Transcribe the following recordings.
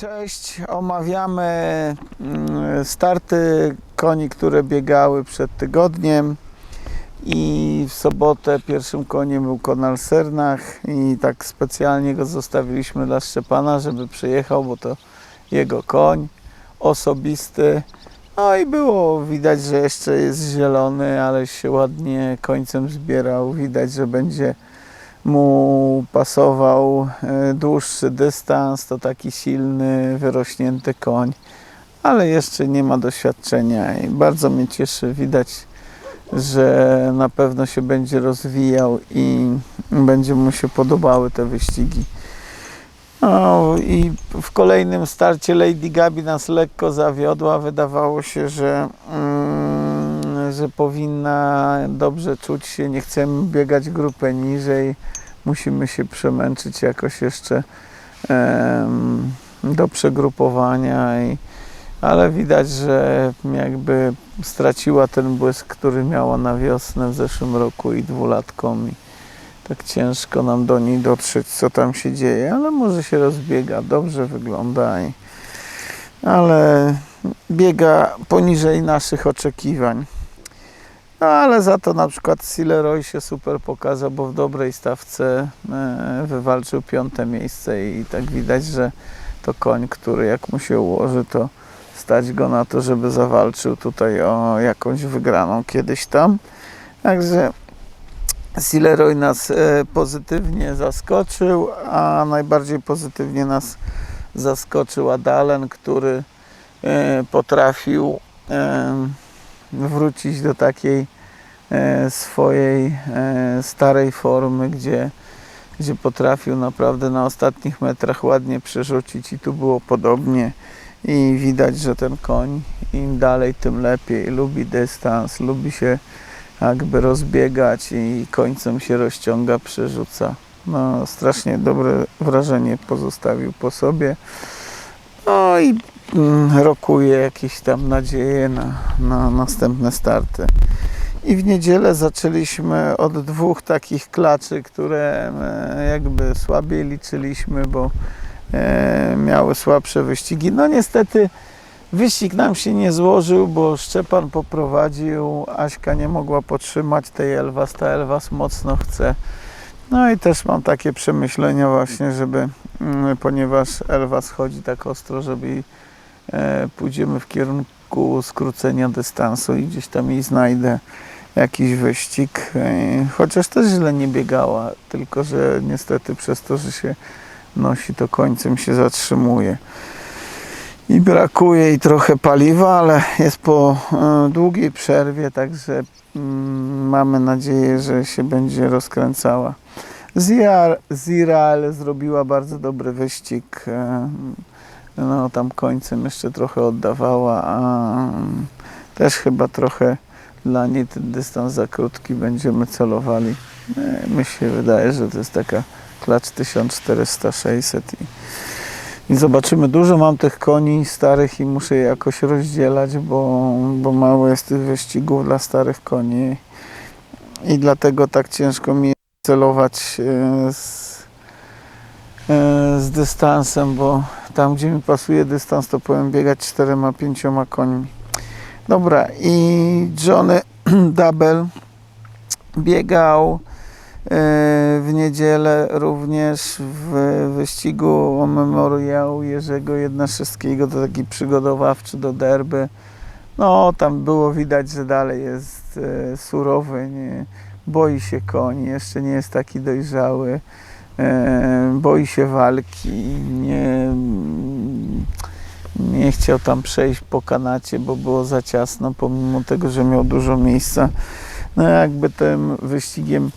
Cześć, omawiamy mm, starty koni, które biegały przed tygodniem i w sobotę pierwszym koniem był Konal Sernach i tak specjalnie go zostawiliśmy dla Szczepana, żeby przyjechał, bo to jego koń osobisty. No i było widać, że jeszcze jest zielony, ale się ładnie końcem zbierał. Widać, że będzie mu pasował e, dłuższy dystans, to taki silny, wyrośnięty koń, ale jeszcze nie ma doświadczenia i bardzo mnie cieszy. Widać, że na pewno się będzie rozwijał i będzie mu się podobały te wyścigi. No i w kolejnym starcie Lady Gabi nas lekko zawiodła. Wydawało się, że, mm, że powinna dobrze czuć się. Nie chcemy biegać grupę niżej. Musimy się przemęczyć jakoś jeszcze em, do przegrupowania. I, ale widać, że jakby straciła ten błysk, który miała na wiosnę w zeszłym roku i dwulatką. I tak ciężko nam do niej dotrzeć, co tam się dzieje, ale może się rozbiega, dobrze wygląda, i, ale biega poniżej naszych oczekiwań. No ale za to na przykład Silleroy się super pokazał, bo w dobrej stawce e, wywalczył piąte miejsce i tak widać, że to koń, który jak mu się ułoży, to stać go na to, żeby zawalczył tutaj o jakąś wygraną kiedyś tam. Także Silleroy nas e, pozytywnie zaskoczył, a najbardziej pozytywnie nas zaskoczył Adalen, który e, potrafił wrócić do takiej e, swojej e, starej formy, gdzie, gdzie potrafił naprawdę na ostatnich metrach ładnie przerzucić i tu było podobnie i widać, że ten koń im dalej tym lepiej, lubi dystans, lubi się jakby rozbiegać i końcem się rozciąga, przerzuca. No, strasznie dobre wrażenie pozostawił po sobie. No i rokuje jakieś tam nadzieje na, na następne starty. I w niedzielę zaczęliśmy od dwóch takich klaczy, które e, jakby słabiej liczyliśmy, bo e, miały słabsze wyścigi. No niestety wyścig nam się nie złożył, bo Szczepan poprowadził, Aśka nie mogła potrzymać tej Elwas, ta Elwas mocno chce. No i też mam takie przemyślenia właśnie, żeby, mm, ponieważ Elwas chodzi tak ostro, żeby pójdziemy w kierunku skrócenia dystansu i gdzieś tam jej znajdę jakiś wyścig, e, chociaż też źle nie biegała, tylko że niestety przez to, że się nosi, to końcem się zatrzymuje. I brakuje jej trochę paliwa, ale jest po e, długiej przerwie, także mm, mamy nadzieję, że się będzie rozkręcała. Zira- Zirael zrobiła bardzo dobry wyścig. No, tam końcem jeszcze trochę oddawała, a mm, też chyba trochę dla niej ten dystans za krótki będziemy celowali. E, Mi się wydaje, że to jest taka klacz 1400-600 i, i zobaczymy. Dużo mam tych koni starych i muszę je jakoś rozdzielać, bo, bo mało jest tych wyścigów dla starych koni i dlatego tak ciężko mi celować e, z, z dystansem, bo tam gdzie mi pasuje dystans, to powiem biegać czterema, pięcioma końmi. Dobra, i Johnny Double biegał e, w niedzielę również w wyścigu o memoriał Jerzego Jednaszewskiego, to taki przygotowawczy do derby. No, tam było widać, że dalej jest e, surowy, nie, boi się koni, jeszcze nie jest taki dojrzały, e, boi się walki, nie, nie chciał tam przejść po kanacie, bo było za ciasno, pomimo tego, że miał dużo miejsca. No jakby tym wyścigiem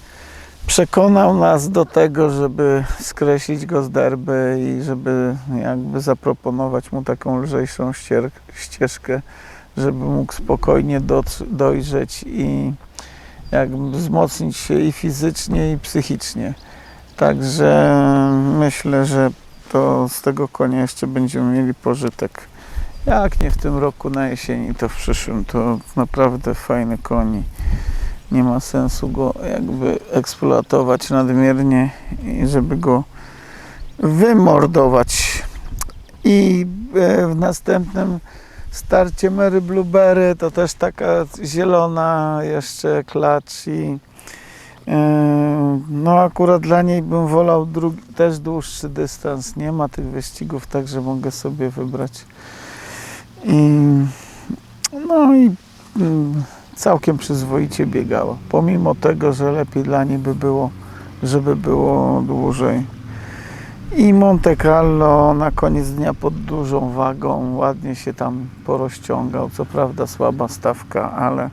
przekonał nas do tego, żeby skreślić go z derby i żeby jakby zaproponować mu taką lżejszą ścieżkę, żeby mógł spokojnie dojrzeć i jakby wzmocnić się i fizycznie, i psychicznie. Także myślę, że to z tego konia jeszcze będziemy mieli pożytek. Jak nie w tym roku na jesieni, to w przyszłym. To naprawdę fajny koń. Nie ma sensu go jakby eksploatować nadmiernie i żeby go wymordować. I e, w następnym starcie Mary Blueberry to też taka zielona jeszcze klacz i no akurat dla niej bym wolał drugi, też dłuższy dystans. Nie ma tych wyścigów, także mogę sobie wybrać. I, no i mm, całkiem przyzwoicie biegała. Pomimo tego, że lepiej dla niej by było, żeby było dłużej. I Monte Carlo na koniec dnia pod dużą wagą ładnie się tam porozciągał. Co prawda słaba stawka, ale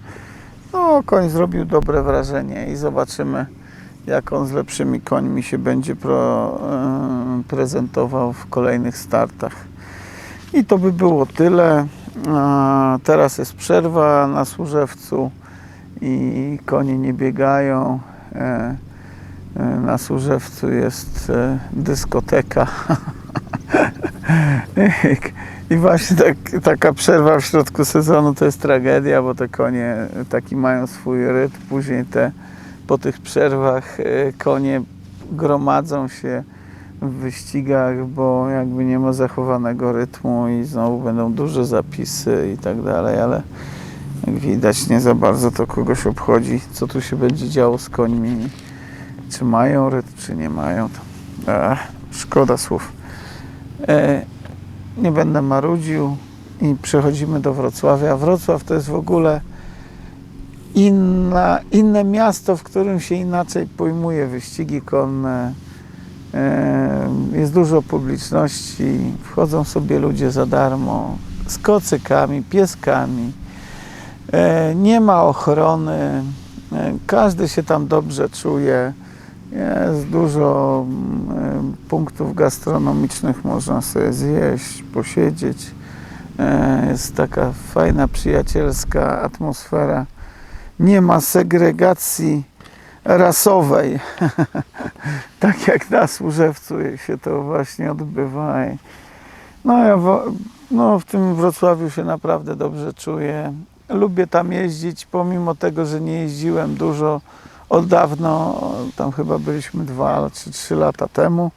no, koń zrobił dobre wrażenie i zobaczymy, jak on z lepszymi końmi się będzie pro, e, prezentował w kolejnych startach. I to by było tyle. A Teraz jest przerwa na Służewcu i konie nie biegają. E, e, Na Służewcu jest e, dyskoteka. I właśnie tak, taka przerwa w środku sezonu to jest tragedia, bo te konie taki mają swój rytm. Później te, po tych przerwach e, konie gromadzą się w wyścigach, bo jakby nie ma zachowanego rytmu i znowu będą duże zapisy i tak dalej, ale jak widać nie za bardzo to kogoś obchodzi, co tu się będzie działo z końmi, czy mają rytm, czy nie mają. Ach, szkoda słów. E, nie będę marudził i przechodzimy do Wrocławia. Wrocław to jest w ogóle inna, inne miasto, w którym się inaczej pojmuje wyścigi konne. E, Jest dużo publiczności, wchodzą sobie ludzie za darmo, z kocykami, pieskami. E, Nie ma ochrony, e, każdy się tam dobrze czuje. Jest dużo mm, punktów gastronomicznych, można sobie zjeść, posiedzieć. E, Jest taka fajna, przyjacielska atmosfera. Nie ma segregacji rasowej, tak jak na Służewcu się to właśnie odbywa. No, ja wo- no, w tym Wrocławiu się naprawdę dobrze czuję. Lubię tam jeździć, pomimo tego, że nie jeździłem dużo od dawno, tam chyba byliśmy dwa czy trzy lata temu,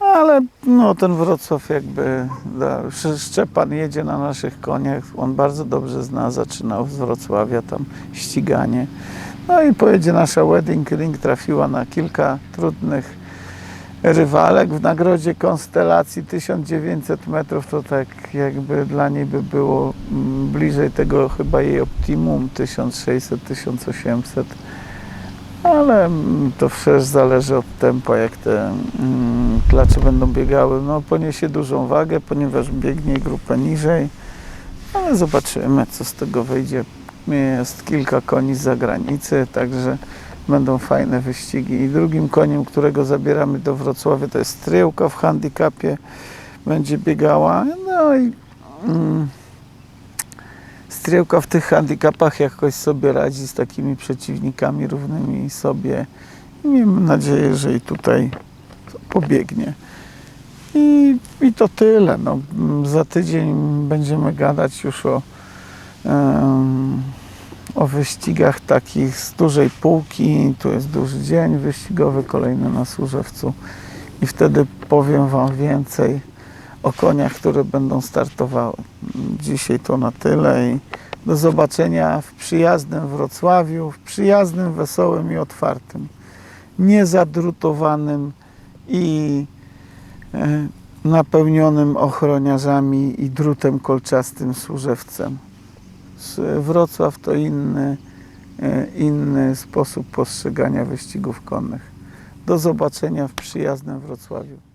ale no, ten Wrocław jakby, da, Sz- Szczepan jedzie na naszych koniach, on bardzo dobrze zna, zaczynał z Wrocławia tam ściganie. No i pojedzie nasza Wedding Ring, trafiła na kilka trudnych rywalek. W nagrodzie konstelacji 1900 metrów to tak jakby dla niej by było mm, bliżej tego chyba jej optimum 1600-1800. Ale to przecież zależy od tempa, jak te mm, klacze będą biegały. No poniesie dużą wagę, ponieważ biegnie grupę niżej. Ale zobaczymy, co z tego wyjdzie. Jest kilka koni z zagranicy, także będą fajne wyścigi. I drugim koniem, którego zabieramy do Wrocławia, to jest Stryłka w handicapie. Będzie biegała. No i mm, Stryłka w tych handicapach jakoś sobie radzi z takimi przeciwnikami równymi sobie. I miejmy nadzieję, że i tutaj pobiegnie. I, I to tyle. No, mm, za tydzień będziemy gadać już o, em, o wyścigach takich z dużej półki. Tu jest duży dzień wyścigowy, kolejny na Służewcu. I wtedy powiem Wam więcej o koniach, które będą startowały. Dzisiaj to na tyle i do zobaczenia w przyjaznym Wrocławiu, w przyjaznym, wesołym i otwartym, niezadrutowanym i e, napełnionym ochroniarzami i drutem kolczastym Służewcem. Wrocław to inny, e, inny sposób postrzegania wyścigów konnych. Do zobaczenia w przyjaznym Wrocławiu.